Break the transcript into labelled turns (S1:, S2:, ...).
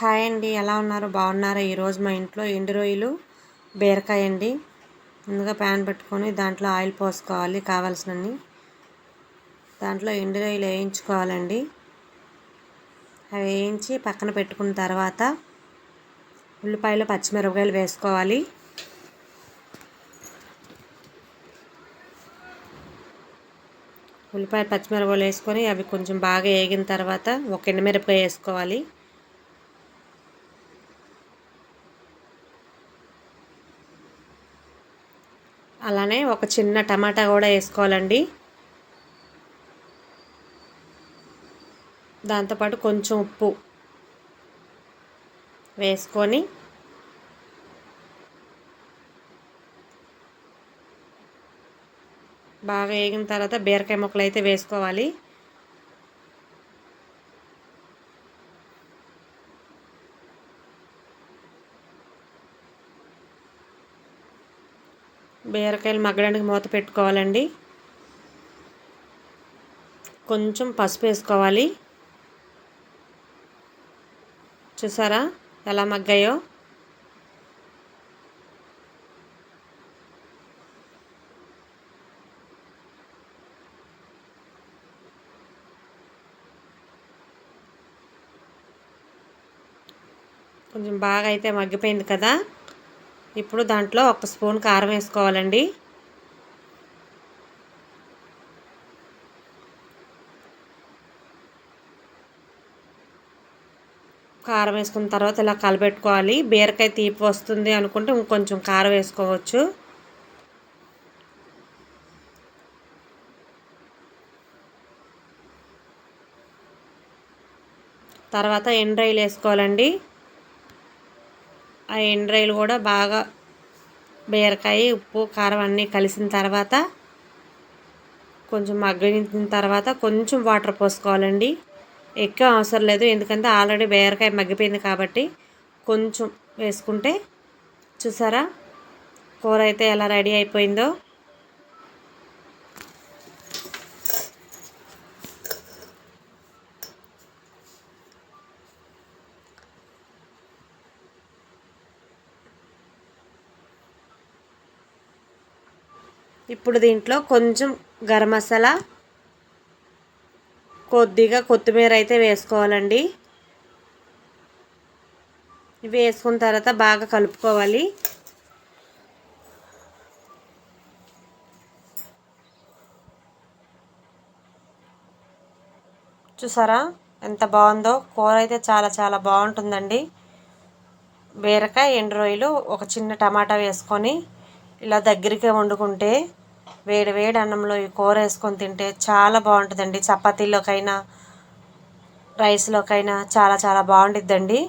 S1: Hi అండి ఎలా ఉన్నారు? బాగున్నారా? ఈరోజు మా ఇంట్లో ఎండు రొయ్యలు బీరకాయ అండి. ముందుగా ప్యాన్ పెట్టుకొని దాంట్లో ఆయిల్ పోసుకోవాలి కావాల్సినన్ని. దాంట్లో ఎండు రొయ్యలు వేయించుకోవాలండి. అవి వేయించి పక్కన పెట్టుకున్న తర్వాత ఉల్లిపాయలు పచ్చిమిరపకాయలు వేసుకోవాలి. ఉల్లిపాయలు పచ్చిమిరపకాయలు వేసుకొని అవి కొంచెం బాగా వేగిన తర్వాత ఒక ఎండుమిరపకాయ వేసుకోవాలి. అలానే ఒక చిన్న టమాటా కూడా వేసుకోవాలండి. దాంతోపాటు కొంచెం ఉప్పు వేసుకొని బాగా వేగిన తర్వాత బీరకాయ ముక్కలు అయితే వేసుకోవాలి. బీరకాయలు మగ్గడానికి మూత పెట్టుకోవాలండి. కొంచెం పసుపు వేసుకోవాలి. చూసారా ఎలా మగ్గాయో? కొంచెం బాగా అయితే మగ్గిపోయింది కదా? ఇప్పుడు దాంట్లో ఒక స్పూన్ కారం వేసుకోవాలండి. కారం వేసుకున్న తర్వాత ఇలా కలబెట్టుకోవాలి. బీరకాయ తీపి వస్తుంది అనుకుంటే ఇంకొంచెం కారం వేసుకోవచ్చు. తర్వాత ఎండ్రాయిలు వేసుకోవాలండి. ఆ ఎండ్రాయిలు కూడా బాగా బీరకాయ ఉప్పు కారం అన్నీ కలిసిన తర్వాత కొంచెం మగ్గిన తర్వాత కొంచెం వాటర్ పోసుకోవాలండి. ఎక్కువ అవసరం లేదు ఎందుకంటే ఆల్రెడీ బీరకాయ మగ్గిపోయింది కాబట్టి కొంచెం వేసుకుంటే చూసారా? కూర అయితే ఎలా రెడీ అయిపోయిందో. ఇప్పుడు దీంట్లో కొంచెం గరం మసాలా కొద్దిగా కొత్తిమీర అయితే వేసుకోవాలండి. ఇవి వేసుకున్న తర్వాత బాగా కలుపుకోవాలి. చూసారా ఎంత బాగుందో? కూర అయితే చాలా చాలా బాగుంటుందండి. బీరకాయ ఎండు రొయ్యలు ఒక చిన్న టమాటా వేసుకొని ఇలా దగ్గరికి వండుకుంటే వేడి వేడి అన్నంలో ఈ కూర వేసుకొని తింటే చాలా బాగుంటుందండి. చపాతీలోకైనా రైస్లోకైనా చాలా చాలా బాగుంటుందండి